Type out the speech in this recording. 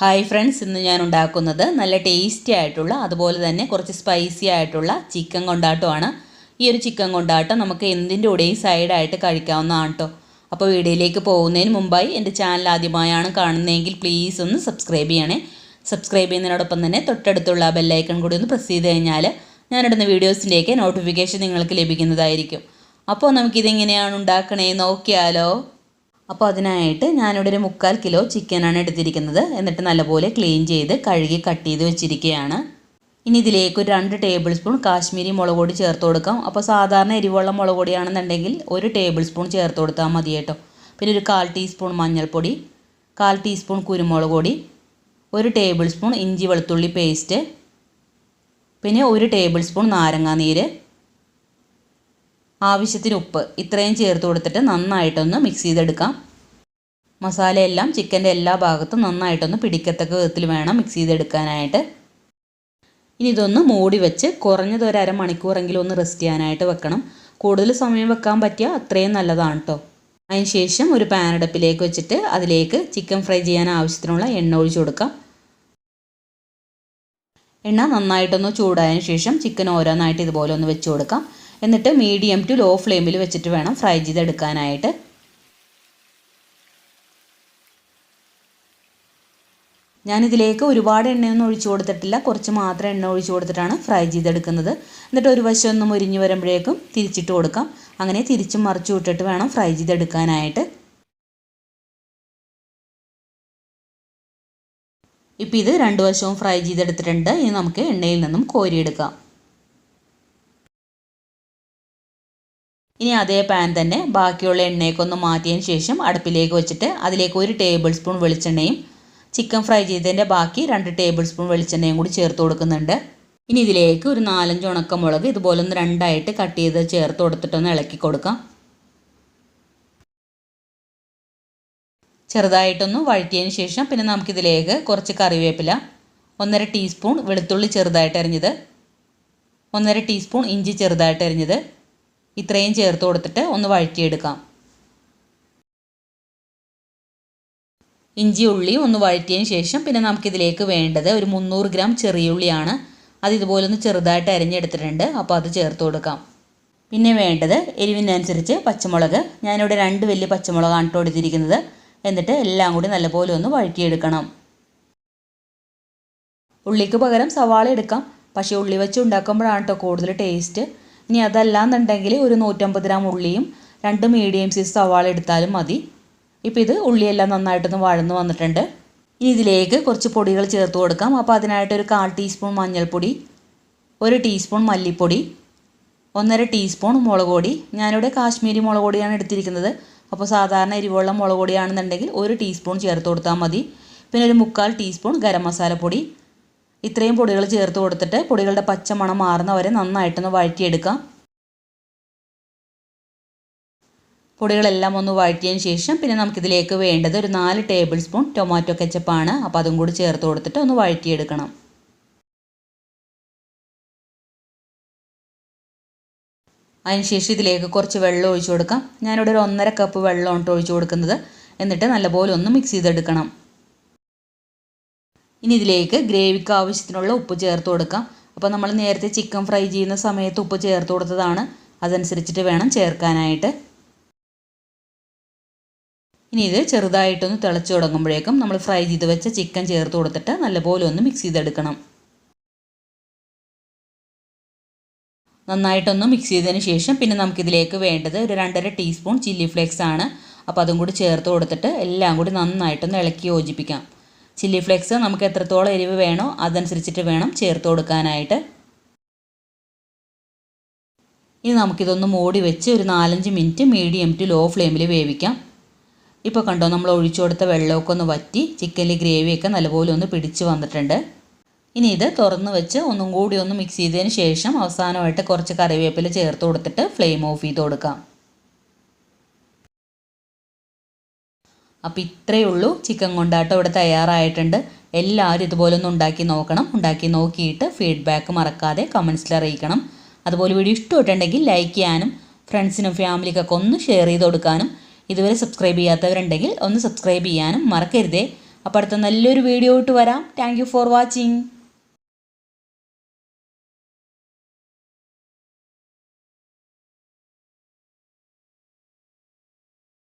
Hi friends ഇന്ന് ഞാൻ ഉണ്ടാക്കുന്നത് നല്ല ടേസ്റ്റി ആയിട്ടുള്ള അതുപോലെ തന്നെ കുറച്ച് സ്പൈസി ആയിട്ടുള്ള ചിക്കൻ കൊണ്ടാട്ടമാണ്. ഈ ഒരു ചിക്കൻ കൊണ്ടാട്ടം നമുക്ക് എന്തിന്റെ കൂടെയും സൈഡായിട്ട് കഴിക്കാവുന്നതാണ് കേട്ടോ അപ്പോൾ വീഡിയോയിലേക്ക് പോകുന്നതിന് മുമ്പായി എന്റെ ചാനൽ ആദ്യമായാണ് കാണുന്നതെങ്കിൽ പ്ലീസ് ഒന്ന് സബ്സ്ക്രൈബ് ചെയ്യണേ. സബ്സ്ക്രൈബ് ചെയ്യുന്നതിനോടൊപ്പം തന്നെ തൊട്ടടുത്തുള്ള ബെല്ലൈക്കൺ കൂടി ഒന്ന് പ്രസ് ചെയ്ത് കഴിഞ്ഞാൽ ഞാനിടുന്ന വീഡിയോസിന്റെയൊക്കെ നോട്ടിഫിക്കേഷൻ നിങ്ങൾക്ക് ലഭിക്കുന്നതായിരിക്കും. അപ്പോൾ നമുക്കിതെങ്ങനെയാണ് ഉണ്ടാക്കണേ നോക്കിയാലോ. അപ്പോൾ അതിനായിട്ട് ഞാനിവിടെ ഒരു മുക്കാൽ കിലോ ചിക്കനാണ് എടുത്തിരിക്കുന്നത്. എന്നിട്ട് നല്ലപോലെ ക്ലീൻ ചെയ്ത് കഴുകി കട്ട് ചെയ്ത് വെച്ചിരിക്കുകയാണ്. ഇനി ഇതിലേക്ക് ഒരു രണ്ട് ടേബിൾ സ്പൂൺ കാശ്മീരി മുളക് പൊടി ചേർത്ത് കൊടുക്കാം. അപ്പോൾ സാധാരണ എരിവുള്ള മുളക് പൊടിയാണെന്നുണ്ടെങ്കിൽ ഒരു ടേബിൾ സ്പൂൺ ചേർത്ത് കൊടുത്താൽ മതി കേട്ടോ. പിന്നെ ഒരു കാൽ ടീസ്പൂൺ മഞ്ഞൾപ്പൊടി കാൽ ടീസ്പൂൺ കുരുമുളക് പൊടി ഒരു ടേബിൾ സ്പൂൺ ഇഞ്ചി വെളുത്തുള്ളി പേസ്റ്റ് പിന്നെ ഒരു ടേബിൾ സ്പൂൺ നാരങ്ങാനീര് ആവശ്യത്തിന് ഉപ്പ്. ഇത്രയും ചേർത്ത് കൊടുത്തിട്ട് നന്നായിട്ടൊന്ന് മിക്സ് ചെയ്തെടുക്കാം. മസാലയെല്ലാം ചിക്കന്റെ എല്ലാ ഭാഗത്തും നന്നായിട്ടൊന്ന് പിടിക്കത്തക്ക വിധത്തിൽ വേണം മിക്സ് ചെയ്തെടുക്കാനായിട്ട്. ഇനി ഇതൊന്ന് മൂടി വെച്ച് കുറഞ്ഞത് ഒരു അരമണിക്കൂറെങ്കിലും ഒന്ന് റെസ്റ്റ് ചെയ്യാനായിട്ട് വെക്കണം. കൂടുതൽ സമയം വെക്കാൻ പറ്റിയ അത്രയും നല്ലതാണ് കേട്ടോ അതിന് ശേഷം ഒരു പാനടപ്പിലേക്ക് വെച്ചിട്ട് അതിലേക്ക് ചിക്കൻ ഫ്രൈ ചെയ്യാൻ ആവശ്യത്തിനുള്ള എണ്ണ ഒഴിച്ചു കൊടുക്കാം. എണ്ണ നന്നായിട്ടൊന്ന് ചൂടായതിനു ശേഷം ചിക്കൻ ഓരോന്നായിട്ട് ഇതുപോലെ ഒന്ന് വെച്ച് കൊടുക്കാം. എന്നിട്ട് മീഡിയം ടു ലോ ഫ്ലെയിമിൽ വെച്ചിട്ട് വേണം ഫ്രൈ ചെയ്തെടുക്കാനായിട്ട്. ഞാനിതിലേക്ക് ഒരുപാട് എണ്ണയൊന്നും ഒഴിച്ചു കൊടുത്തിട്ടില്ല. കുറച്ച് മാത്രം എണ്ണ ഒഴിച്ചു കൊടുത്തിട്ടാണ് ഫ്രൈ ചെയ്തെടുക്കുന്നത്. എന്നിട്ട് ഒരു വശം ഒന്ന് മുരിഞ്ഞ് വരുമ്പോഴേക്കും തിരിച്ചിട്ട് കൊടുക്കാം. അങ്ങനെ തിരിച്ചും മറിച്ചു വിട്ടിട്ട് വേണം ഫ്രൈ ചെയ്തെടുക്കാനായിട്ട്. ഇപ്പോൾ ഇത് രണ്ട് വശവും ഫ്രൈ ചെയ്തെടുത്തിട്ടുണ്ട്. ഇനി നമുക്ക് എണ്ണയിൽ നിന്നും കോരിയെടുക്കാം. ഇനി അതേ പാൻ തന്നെ ബാക്കിയുള്ള എണ്ണയൊക്കെ മാറ്റിയതിന് ശേഷം അടുപ്പിലേക്ക് വെച്ചിട്ട് അതിലേക്ക് ഒരു ടേബിൾ സ്പൂൺ വെളിച്ചെണ്ണയും ചിക്കൻ ഫ്രൈ ചെയ്തതിന്റെ ബാക്കി രണ്ട് ടേബിൾ സ്പൂൺ വെളിച്ചെണ്ണയും കൂടി ചേർത്ത് കൊടുക്കുന്നുണ്ട്. ഇനി ഇതിലേക്ക് ഒരു നാലഞ്ച് ഉണക്കമുളക് ഇതുപോലെ ഒന്ന് രണ്ടായിട്ട് കട്ട് ചെയ്ത് ചേർത്ത് കൊടുത്തിട്ടൊന്ന് ഇളക്കി കൊടുക്കാം. ചെറുതായിട്ടൊന്ന് വഴറ്റിയതിന് ശേഷം പിന്നെ നമുക്കിതിലേക്ക് കുറച്ച് കറിവേപ്പില ഒന്നര ടീസ്പൂൺ വെളുത്തുള്ളി ചെറുതായിട്ട് അരിഞ്ഞത് ഒന്നര ടീസ്പൂൺ ഇഞ്ചി ചെറുതായിട്ട് അരിഞ്ഞത് ഇത്രയും ചേർത്ത് കൊടുത്തിട്ട് ഒന്ന് വഴറ്റിയെടുക്കാം. ഇഞ്ചി ഉള്ളി ഒന്ന് വഴറ്റിയതിന് ശേഷം പിന്നെ നമുക്കിതിലേക്ക് വേണ്ടത് ഒരു മുന്നൂറ് ഗ്രാം ചെറിയ ഉള്ളിയാണ്. അത് ഇതുപോലെ ഒന്ന് ചെറുതായിട്ട് അരിഞ്ഞെടുത്തിട്ടുണ്ട്. അപ്പോൾ അത് ചേർത്ത് കൊടുക്കാം. പിന്നെ വേണ്ടത് എരിവിനനുസരിച്ച് പച്ചമുളക്. ഞാനിവിടെ രണ്ട് വലിയ പച്ചമുളകാണ് കേട്ടോ എടുത്തിരിക്കുന്നത്. എന്നിട്ട് എല്ലാം കൂടി നല്ലപോലെ ഒന്ന് വഴറ്റിയെടുക്കണം. ഉള്ളിക്ക് പകരം സവാള എടുക്കാം. പക്ഷേ ഉള്ളി വെച്ച് ഉണ്ടാക്കുമ്പോഴാണ് കേട്ടോ കൂടുതൽ ടേസ്റ്റ്. ഇനി അതല്ലാന്നുണ്ടെങ്കിൽ ഒരു നൂറ്റമ്പത് ഗ്രാം ഉള്ളിയും രണ്ട് മീഡിയം സൈസ് സവാള എടുത്താലും മതി. ഇപ്പോൾ ഇത് ഉള്ളിയെല്ലാം നന്നായിട്ടൊന്ന് വഴന്ന് വന്നിട്ടുണ്ട്. ഇനി ഇതിലേക്ക് കുറച്ച് പൊടികൾ ചേർത്ത് കൊടുക്കാം. അപ്പോൾ അതിനായിട്ട് ഒരു കാൽ ടീസ്പൂൺ മഞ്ഞൾപ്പൊടി ഒരു ടീസ്പൂൺ മല്ലിപ്പൊടി ഒന്നര ടീസ്പൂൺ മുളക് പൊടി. ഞാനിവിടെ കാശ്മീരി മുളക് പൊടിയാണ് എടുത്തിരിക്കുന്നത്. അപ്പോൾ സാധാരണ എരിവുള്ള മുളക് പൊടിയാണെന്നുണ്ടെങ്കിൽ ഒരു ടീസ്പൂൺ ചേർത്ത് കൊടുത്താൽ മതി. പിന്നെ ഒരു മുക്കാൽ ടീസ്പൂൺ ഗരം മസാലപ്പൊടി ഇത്രയും പൊടികൾ ചേർത്ത് കൊടുത്തിട്ട് പൊടികളുടെ പച്ചമണം മണം മാറുന്നവരെ നന്നായിട്ടൊന്ന് വഴറ്റിയെടുക്കാം. പൊടികളെല്ലാം ഒന്ന് വഴറ്റിയതിന് ശേഷം പിന്നെ നമുക്കിതിലേക്ക് വേണ്ടത് ഒരു നാല് ടേബിൾ സ്പൂൺ ടൊമാറ്റോ കെച്ചപ്പാണ്. അപ്പോൾ അതും കൂടി ചേർത്ത് കൊടുത്തിട്ട് ഒന്ന് വഴറ്റിയെടുക്കണം. അതിനുശേഷം ഇതിലേക്ക് കുറച്ച് വെള്ളം ഒഴിച്ചു കൊടുക്കാം. ഞാനിവിടെ ഒരു ഒന്നര കപ്പ് വെള്ളം ഇട്ട് ഒഴിച്ചു കൊടുക്കുന്നത്. എന്നിട്ട് നല്ലപോലെ ഒന്ന് മിക്സ് ചെയ്തെടുക്കണം. ഇനി ഇതിലേക്ക് ഗ്രേവിക്ക് ആവശ്യത്തിനുള്ള ഉപ്പ് ചേർത്ത് കൊടുക്കാം. അപ്പോൾ നമ്മൾ നേരത്തെ ചിക്കൻ ഫ്രൈ ചെയ്യുന്ന സമയത്ത് ഉപ്പ് ചേർത്ത് കൊടുത്തതാണ്. അതനുസരിച്ചിട്ട് വേണം ചേർക്കാനായിട്ട്. ഇനി ഇത് ചെറുതായിട്ടൊന്ന് തിളച്ച് തുടങ്ങുമ്പോഴേക്കും നമ്മൾ ഫ്രൈ ചെയ്ത് വെച്ച ചിക്കൻ ചേർത്ത് കൊടുത്തിട്ട് നല്ലപോലെ ഒന്ന് മിക്സ് ചെയ്തെടുക്കണം. നന്നായിട്ടൊന്ന് മിക്സ് ചെയ്തതിന് ശേഷം പിന്നെ നമുക്കിതിലേക്ക് വേണ്ടത് ഒരു രണ്ടര ടീസ്പൂൺ ചില്ലി ഫ്ലേക്സ് ആണ്. അപ്പോൾ അതും കൂടി ചേർത്ത് കൊടുത്തിട്ട് എല്ലാം കൂടി നന്നായിട്ടൊന്ന് ഇളക്കി യോജിപ്പിക്കാം. ചില്ലി ഫ്ലേക്സ് നമുക്ക് എത്രത്തോളം എരിവ് വേണോ അതനുസരിച്ചിട്ട് വേണം ചേർത്ത് കൊടുക്കാനായിട്ട്. ഇനി നമുക്കിതൊന്ന് മൂടി വെച്ച് ഒരു നാലഞ്ച് മിനിറ്റ് മീഡിയം ടു ലോ ഫ്ലെയിമിൽ വേവിക്കാം. ഇപ്പോൾ കണ്ടോ നമ്മൾ ഒഴിച്ചു കൊടുത്ത വെള്ളമൊക്കെ ഒന്ന് വറ്റി ചിക്കനിൽ ഗ്രേവിയൊക്കെ നല്ലപോലെ ഒന്ന് പിടിച്ച് വന്നിട്ടുണ്ട്. ഇനി ഇത് തുറന്ന് വെച്ച് ഒന്നും കൂടി ഒന്ന് മിക്സ് ചെയ്തതിന് ശേഷം അവസാനമായിട്ട് കുറച്ച് കറിവേപ്പില ചേർത്ത് കൊടുത്തിട്ട് ഫ്ലെയിം ഓഫ് ചെയ്ത് കൊടുക്കാം. അപ്പോൾ ഇത്രയേ ഉള്ളൂ. ചിക്കൻ കൊണ്ടാട്ടം ഇവിടെ തയ്യാറായിട്ടുണ്ട്. എല്ലാവരും ഇതുപോലെ ഒന്ന് ഉണ്ടാക്കി നോക്കണം. ഉണ്ടാക്കി നോക്കിയിട്ട് ഫീഡ്ബാക്ക് മറക്കാതെ കമൻസിൽ അറിയിക്കണം. അതുപോലെ വീഡിയോ ഇഷ്ടമായിട്ടുണ്ടെങ്കിൽ ലൈക്ക് ചെയ്യാനും ഫ്രണ്ട്സിനും ഫാമിലിക്കൊക്കെ ഒന്ന് ഷെയർ ചെയ്ത് കൊടുക്കാനും ഇതുവരെ സബ്സ്ക്രൈബ് ചെയ്യാത്തവരുണ്ടെങ്കിൽ ഒന്ന് സബ്സ്ക്രൈബ് ചെയ്യാനും മറക്കരുതേ. അപ്പോൾ അടുത്ത നല്ലൊരു വീഡിയോ ഇട്ട് വരാം. Thank for watching